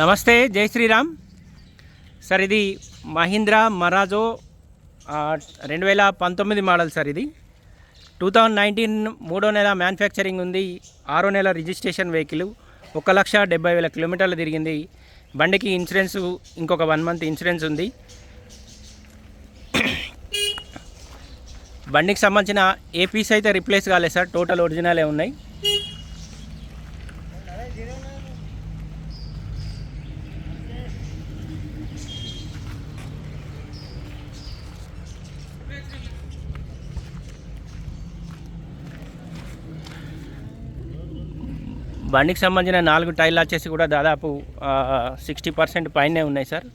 నమస్తే జై శ్రీరామ్. సార్ ఇది మహీంద్రా మరాజో రెండు వేల పంతొమ్మిది మోడల్ సార్ ఇది. టూ థౌజండ్ నైన్టీన్ మూడో నెల మ్యానుఫ్యాక్చరింగ్ ఉంది. ఆరో నెల రిజిస్ట్రేషన్ వెహికల్ ఒక లక్ష డెబ్బై వేల కిలోమీటర్లు తిరిగింది. బండికి ఇన్సూరెన్స్ ఇంకొక వన్ మంత్ ఇన్సూరెన్స్ ఉంది. బండికి సంబంధించిన ఏ పీస్ అయితే రిప్లేస్ కాలేదు సార్ టోటల్ ఒరిజినలే ఉన్నాయి. బండికి సంబంధించిన నాలుగు టైర్లు వచ్చేసి కూడా దాదాపు సిక్స్టీ పర్సెంట్ పైనే ఉన్నాయి సార్.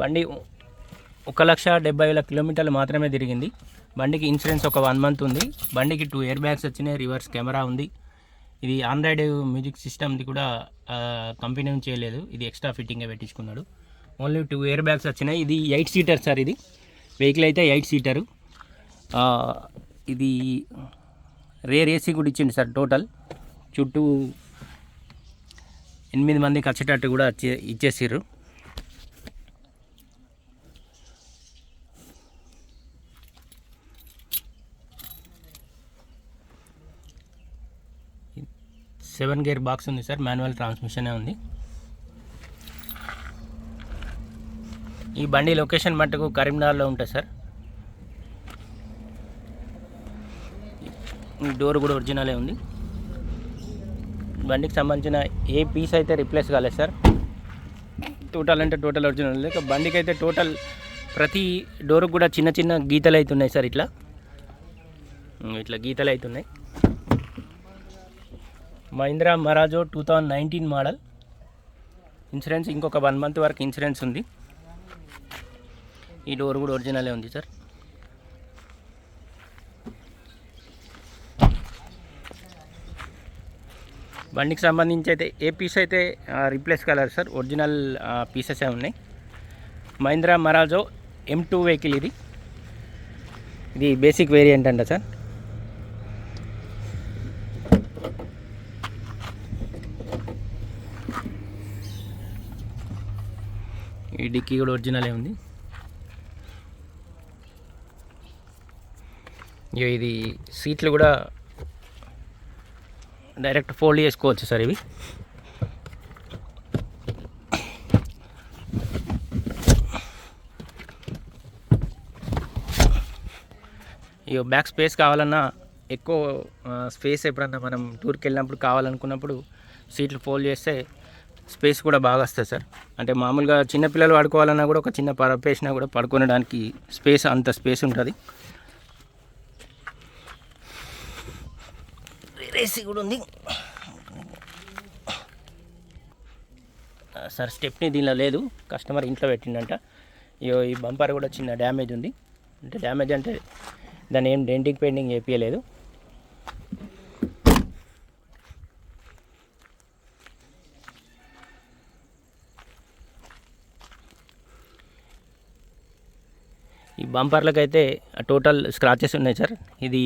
బండి ఒక లక్ష డెబ్బై వేల కిలోమీటర్లు మాత్రమే తిరిగింది. బండికి ఇన్సూరెన్స్ ఒక వన్ మంత్ ఉంది. బండికి టూ ఇయర్ బ్యాగ్స్ వచ్చినాయి రివర్స్ కెమెరా ఉంది. ఇది ఆండ్రాయిడ్ మ్యూజిక్ సిస్టమ్ది కూడా కంపెనీ నుంచి చేయలేదు. ఇది ఎక్స్ట్రా ఫిట్టింగ్గా పెట్టించుకున్నాడు. ఓన్లీ టూ ఇయర్ బ్యాగ్స్ వచ్చినాయి. ఇది ఎయిట్ సీటర్ సార్ ఇది. వెహికల్ అయితే ఎయిట్ సీటరు. ఇది రేర్ ఏసీ కూడా ఇచ్చింది సార్ టోటల్. చుట్టూ ఎనిమిది మందికి వచ్చేటట్టు కూడా ఇచ్చేసారు సెవెన్ గేర్ బాక్స్ ఉంది సార్ మాన్యువల్ ట్రాన్స్మిషనే ఉంది. ఈ బండి లొకేషన్ మట్టుకు కరీంనగర్లో ఉంటుంది సార్. డోర్ కూడా ఒరిజినలే ఉంది. బండికి సంబంధించిన ఏ పీస్ అయితే రిప్లేస్ కాలేదు సార్ టోటల్ అంటే టోటల్ ఒరిజినల్ ఉంది బండికి అయితే టోటల్ ప్రతి డోర్కి కూడా చిన్న చిన్న గీతలు అవుతున్నాయి సార్ ఇట్లా. ఇట్లా గీతలు అవుతున్నాయి Mahindra Marazzo two thousand nineteen model insurance ఇంకొక వన్ మంత్ వరకు ఇన్సూరెన్స్ ఉంది. ఈ డోర్ కూడా ఒరిజినలే ఉంది సార్. బండికి సంబంధించి అయితే ఏ పీస్ అయితే రీప్లేస్ కలరు సార్ ఒరిజినల్ పీసెసే ఉన్నాయి. Mahindra Marazzo M two vehicle ఇది. ఇది బేసిక్ వేరియంట్ అంట సార్. ఈ డిక్కీ కూడా ఒరిజినలే ఉంది. ఇది సీట్లు కూడా డైరెక్ట్ ఫోల్డ్ చేసుకోవచ్చు సార్ ఇవి. ఇక బ్యాక్ స్పేస్ కావాలన్నా ఎక్కువ స్పేస్ ఎప్పుడన్నా మనం టూర్కి వెళ్ళినప్పుడు కావాలనుకున్నప్పుడు సీట్లు ఫోల్డ్ చేస్తే స్పేస్ కూడా బాగా వస్తుంది సార్. అంటే మామూలుగా చిన్నపిల్లలు పడుకోవాలన్నా కూడా ఒక చిన్న పరపేసినా కూడా పడుకోవడానికి స్పేస్ అంత స్పేస్ ఉంటుంది. రేసి కూడా ఉంది సార్ స్టెప్ని దీనిలో లేదు. కస్టమర్ ఇంట్లో పెట్టిండంట. ఇగో ఈ బంపర్ కూడా చిన్న డ్యామేజ్ ఉంది. అంటే డ్యామేజ్ అంటే దాన్ని ఏం డెంటింగ్ పెయింటింగ్ చేపించలేదు ఈ బంపర్లకైతే అయితే టోటల్ స్క్రాచెస్ ఉన్నాయి సార్. ఇది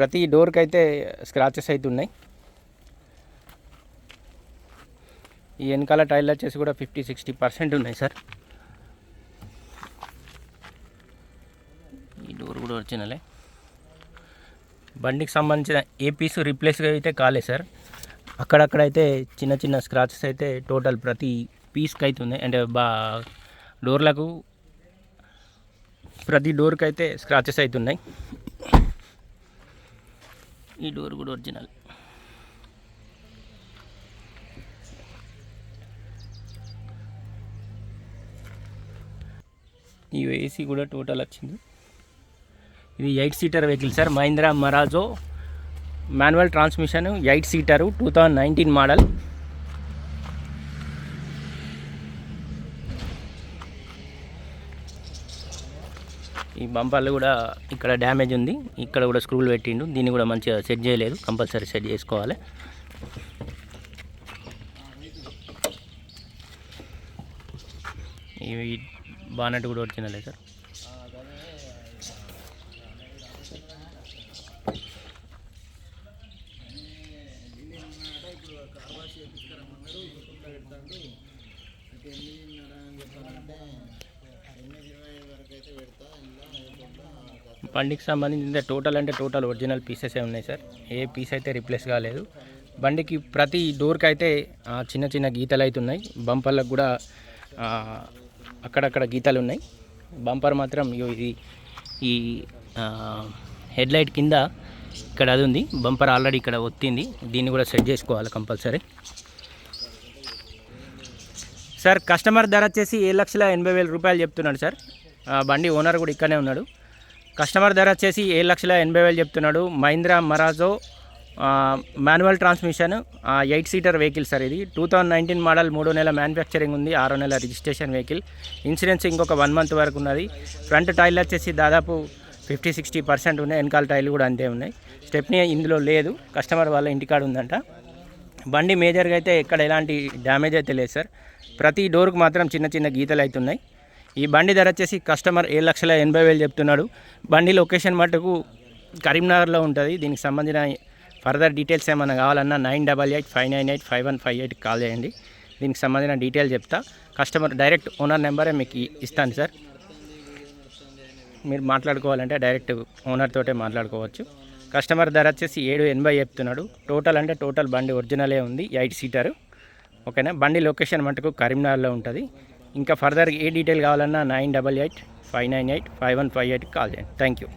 ప్రతి డోర్కి అయితే స్క్రాచెస్ అయితే ఉన్నాయి ఈ వెనకాల టైర్లు వచ్చేసి కూడా ఫిఫ్టీ సిక్స్టీ పర్సెంట్ ఉన్నాయి సార్. ఈ డోర్ కూడా ఒరిజినలే. బండికి సంబంధించిన ఏ పీస్ రీప్లేస్గా అయితే కాలేదు సార్. అక్కడక్కడైతే చిన్న చిన్న స్క్రాచెస్ అయితే టోటల్ ప్రతి పీస్కి అయితే ఉన్నాయి. అంటే బా డోర్లకు ప్రతి డోర్కి అయితే స్క్రాచెస్ అవుతున్నాయి ఈ డోర్ కూడా ఒరిజినల్. ఈ ఏసీ కూడా టోటల్ వచ్చింది. ఇది eight seater vehicle sir Mahindra Marazzo manual transmission eight seater two thousand nineteen model ఈ బంపర్లు కూడా ఇక్కడ డ్యామేజ్ ఉంది. ఇక్కడ కూడా స్క్రూలు పెట్టిండు. దీన్ని కూడా మంచిగా సెట్ చేయలేదు. కంపల్సరీ సెట్ చేసుకోవాలి. ఇవి బానట్ కూడా ఒరిజినలే సార్? అంటే అని చెప్పాలంటే బండికి సంబంధించి టోటల్ అంటే టోటల్ ఒరిజినల్ పీసెసే ఉన్నాయి సార్. ఏ పీస్ అయితే రిప్లేస్ కాలేదు. బండికి ప్రతి డోర్కి అయితే చిన్న చిన్న గీతలు అయితే ఉన్నాయి. బంపర్లకు కూడా అక్కడక్కడ గీతలు ఉన్నాయి. బంపర్ మాత్రం ఇది ఈ హెడ్లైట్ కింద ఇక్కడ అది ఉంది. బంపర్ ఆల్రెడీ ఇక్కడ ఒత్తింది. దీన్ని కూడా సెట్ చేసుకోవాలి కంపల్సరీ. సార్ కస్టమర్ ధర వచ్చేసి ఏడు లక్షల ఎనభై వేల రూపాయలు చెప్తున్నాడు సార్. బండి ఓనర్ కూడా ఇక్కడనే ఉన్నాడు. కస్టమర్ ధర వచ్చేసి ఏడు లక్షల ఎనభై వేలు చెప్తున్నాడు. Mahindra Marazzo manual transmission eight seater vehicle sir ఇది. టూ థౌజండ్ నైన్టీన్ మోడల్ మూడో నెల మ్యానుఫ్యాక్చరింగ్ ఉంది ఆరో నెల రిజిస్ట్రేషన్ వెహికల్. ఇన్సూరెన్స్ ఇంకొక వన్ మంత్ వరకు ఉన్నది. ఫ్రంట్ టైర్లు వచ్చేసి దాదాపు ఫిఫ్టీ సిక్స్టీ పర్సెంట్ ఉన్నాయి. వెనకాల టైర్లు కూడా అంతే ఉన్నాయి. స్టెప్నీ ఇందులో లేదు. కస్టమర్ వాళ్ళ ఇంటికాడ ఉందంట. బండి మేజర్గా అయితే ఎక్కడ ఎలాంటి డ్యామేజ్ అయితే లేదు సార్. ప్రతి డోర్కు మాత్రం చిన్న చిన్న గీతలు అవుతున్నాయి ఈ బండి ధర వచ్చేసి కస్టమర్ ఏడు లక్షల ఎనభై వేలు చెప్తున్నాడు. బండి లొకేషన్ మటుకు కరీంనగర్లో ఉంటుంది. దీనికి సంబంధించిన ఫర్దర్ డీటెయిల్స్ ఏమైనా కావాలన్నా nine double eight five nine eight five one five eight call చేయండి. దీనికి సంబంధించిన డీటెయిల్ చెప్తా. కస్టమర్ డైరెక్ట్ ఓనర్ నెంబరే మీకు ఇస్తాను సార్. మీరు మాట్లాడుకోవాలంటే డైరెక్ట్ ఓనర్ తోటే మాట్లాడుకోవచ్చు. కస్టమర్ ధర వచ్చేసి ఏడు ఎనభై చెప్తున్నాడు. టోటల్ అంటే టోటల్ బండి ఒరిజినలే ఉంది. Eight seater. ఓకేనా? బండి లొకేషన్ మటుకు కరీంనగర్లో ఉంటుంది. ఇంకా ఫర్దర్ ఏ డీటెయిల్ కావాలన్నా nine double eight five nine eight five one five eight call చేయండి. Thank you.